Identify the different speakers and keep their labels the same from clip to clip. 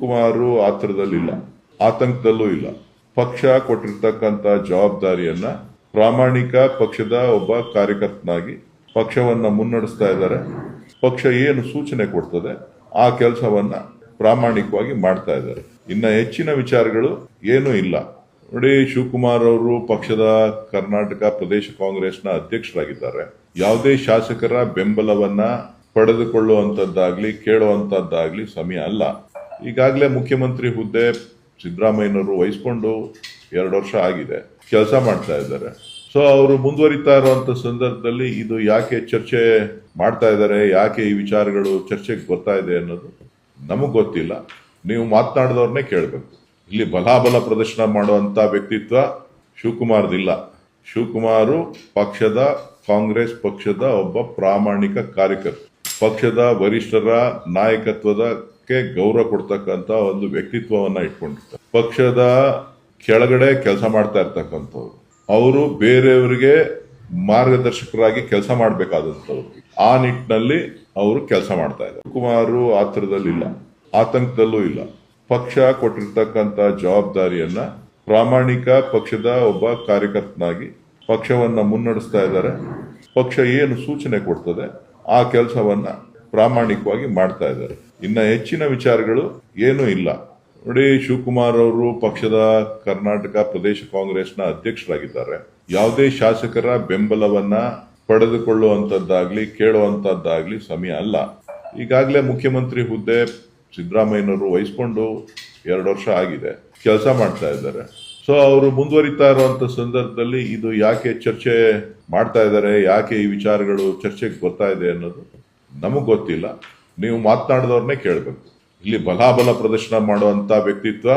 Speaker 1: ಶಿವಕುಮಾರು ಆತರದಲ್ಲಿಲ್ಲ, ಆತಂಕದಲ್ಲೂ ಇಲ್ಲ. ಪಕ್ಷ ಕೊಟ್ಟಿರ್ತಕ್ಕಂಥ ಜವಾಬ್ದಾರಿಯನ್ನ ಪ್ರಾಮಾಣಿಕ ಪಕ್ಷದ ಒಬ್ಬ ಕಾರ್ಯಕರ್ತನಾಗಿ ಪಕ್ಷವನ್ನ ಮುನ್ನಡೆಸ್ತಾ ಇದ್ದಾರೆ. ಪಕ್ಷ ಏನು ಸೂಚನೆ ಕೊಡ್ತದೆ, ಆ ಕೆಲಸವನ್ನ ಪ್ರಾಮಾಣಿಕವಾಗಿ ಮಾಡ್ತಾ ಇದ್ದಾರೆ. ಇನ್ನ ಹೆಚ್ಚಿನ ವಿಚಾರಗಳು ಏನೂ ಇಲ್ಲ. ನೋಡಿ, ಶಿವಕುಮಾರ್ ಅವರು ಪಕ್ಷದ ಕರ್ನಾಟಕ ಪ್ರದೇಶ ಕಾಂಗ್ರೆಸ್ನ ಅಧ್ಯಕ್ಷರಾಗಿದ್ದಾರೆ. ಯಾವುದೇ ಶಾಸಕರ ಬೆಂಬಲವನ್ನ ಪಡೆದುಕೊಳ್ಳುವಂತದ್ದಾಗ್ಲಿ, ಕೇಳುವಂತದ್ದಾಗ್ಲಿ ಸಮಯ ಅಲ್ಲ. ಈಗಾಗಲೇ ಮುಖ್ಯಮಂತ್ರಿ ಹುದ್ದೆ ಸಿದ್ದರಾಮಯ್ಯನವರು ವಹಿಸ್ಕೊಂಡು ಎರಡು ವರ್ಷ ಆಗಿದೆ, ಕೆಲಸ ಮಾಡ್ತಾ ಇದ್ದಾರೆ. ಸೊ ಅವರು ಮುಂದುವರಿತಾ ಇರುವಂತ ಸಂದರ್ಭದಲ್ಲಿ ಇದು ಯಾಕೆ ಚರ್ಚೆ ಮಾಡ್ತಾ ಇದ್ದಾರೆ, ಯಾಕೆ ಈ ವಿಚಾರಗಳು ಚರ್ಚೆಗೆ ಬರ್ತಾ ಇದೆ ಅನ್ನೋದು ನಮಗೆ ಗೊತ್ತಿಲ್ಲ. ನೀವು ಮಾತನಾಡಿದವ್ರನ್ನೇ ಕೇಳಬೇಕು. ಇಲ್ಲಿ ಬಲಾಬಲ ಪ್ರದರ್ಶನ ಮಾಡುವಂತ ವ್ಯಕ್ತಿತ್ವ ಶಿವಕುಮಾರ್ದಿಲ್ಲ. ಶಿವಕುಮಾರು ಪಕ್ಷದ ಕಾಂಗ್ರೆಸ್ ಪಕ್ಷದ ಒಬ್ಬ ಪ್ರಾಮಾಣಿಕ ಕಾರ್ಯಕರ್ತ. ಪಕ್ಷದ ವರಿಷ್ಠರ ನಾಯಕತ್ವದಕ್ಕೆ ಗೌರವ ಕೊಡ್ತಕ್ಕಂತ ಒಂದು ವ್ಯಕ್ತಿತ್ವವನ್ನ ಇಟ್ಕೊಂಡಿರ್ತಾರೆ. ಪಕ್ಷದ ಕೆಳಗಡೆ ಕೆಲಸ ಮಾಡ್ತಾ ಇರ್ತಕ್ಕಂಥವ್ರು. ಅವರು ಬೇರೆಯವರಿಗೆ ಮಾರ್ಗದರ್ಶಕರಾಗಿ ಕೆಲಸ ಮಾಡಬೇಕಾದಂಥವ್ರು. ಆ ನಿಟ್ಟಿನಲ್ಲಿ ಅವರು ಕೆಲಸ ಮಾಡ್ತಾ ಇದ್ದಾರೆ. ಕುಮಾರು ಆತರದಲ್ಲಿಲ್ಲ, ಆತಂಕದಲ್ಲೂ ಇಲ್ಲ. ಪಕ್ಷ ಕೊಟ್ಟಿರ್ತಕ್ಕಂಥ ಜವಾಬ್ದಾರಿಯನ್ನ ಪ್ರಾಮಾಣಿಕ ಪಕ್ಷದ ಒಬ್ಬ ಕಾರ್ಯಕರ್ತನಾಗಿ ಪಕ್ಷವನ್ನ ಮುನ್ನಡೆಸ್ತಾ ಇದ್ದಾರೆ. ಪಕ್ಷ ಏನು ಸೂಚನೆ ಕೊಡ್ತದೆ, ಆ ಕೆಲಸವನ್ನ ಪ್ರಾಮಾಣಿಕವಾಗಿ ಮಾಡ್ತಾ ಇದ್ದಾರೆ. ಇನ್ನ ಹೆಚ್ಚಿನ ವಿಚಾರಗಳು ಏನೂ ಇಲ್ಲ. ನೋಡಿ, ಶಿವಕುಮಾರ್ ಅವರು ಪಕ್ಷದ ಕರ್ನಾಟಕ ಪ್ರದೇಶ ಕಾಂಗ್ರೆಸ್ನ ಅಧ್ಯಕ್ಷರಾಗಿದ್ದಾರೆ. ಯಾವುದೇ ಶಾಸಕರ ಬೆಂಬಲವನ್ನ ಪಡೆದುಕೊಳ್ಳುವಂತದ್ದಾಗ್ಲಿ, ಕೇಳುವಂತದ್ದಾಗ್ಲಿ ಸಮಯ ಅಲ್ಲ. ಈಗಾಗಲೇ ಮುಖ್ಯಮಂತ್ರಿ ಹುದ್ದೆ ಸಿದ್ದರಾಮಯ್ಯನವರು ವಹಿಸಿಕೊಂಡು ಎರಡು ವರ್ಷ ಆಗಿದೆ, ಕೆಲಸ ಮಾಡ್ತಾ ಇದ್ದಾರೆ. ಸೊ ಅವರು ಮುಂದುವರಿತಾ ಇರುವಂತ ಸಂದರ್ಭದಲ್ಲಿ ಇದು ಯಾಕೆ ಚರ್ಚೆ ಮಾಡ್ತಾ ಇದ್ದಾರೆ, ಯಾಕೆ ಈ ವಿಚಾರಗಳು ಚರ್ಚೆಗೆ ಬರ್ತಾ ಇದೆ ಅನ್ನೋದು ನಮಗ್ ಗೊತ್ತಿಲ್ಲ. ನೀವು ಮಾತನಾಡಿದವ್ರನ್ನೇ ಕೇಳಬೇಕು. ಇಲ್ಲಿ ಬಲಾಬಲ ಪ್ರದರ್ಶನ ಮಾಡುವಂತ ವ್ಯಕ್ತಿತ್ವ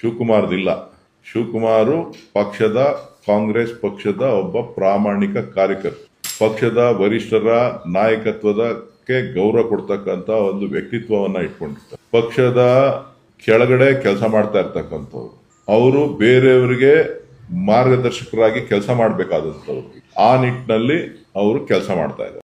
Speaker 1: ಶಿವಕುಮಾರ್ದಿಲ್ಲ. ಶಿವಕುಮಾರು ಪಕ್ಷದ ಕಾಂಗ್ರೆಸ್ ಪಕ್ಷದ ಒಬ್ಬ ಪ್ರಾಮಾಣಿಕ ಕಾರ್ಯಕರ್ತ. ಪಕ್ಷದ ವರಿಷ್ಠರ ನಾಯಕತ್ವದಕ್ಕೆ ಗೌರವ ಕೊಡ್ತಕ್ಕಂತ ಒಂದು ವ್ಯಕ್ತಿತ್ವವನ್ನ ಇಟ್ಕೊಂಡಿರ್ತಾರೆ. ಪಕ್ಷದ ಕೆಳಗಡೆ ಕೆಲಸ ಮಾಡ್ತಾ ಇರ್ತಕ್ಕಂಥವ್ರು. ಅವರು ಬೇರೆಯವರಿಗೆ ಮಾರ್ಗದರ್ಶಕರಾಗಿ ಕೆಲಸ ಮಾಡಬೇಕಾದಂಥವ್ರು. ಆ ನಿಟ್ಟಿನಲ್ಲಿ ಅವರು ಕೆಲಸ ಮಾಡ್ತಾ ಇದ್ದಾರೆ.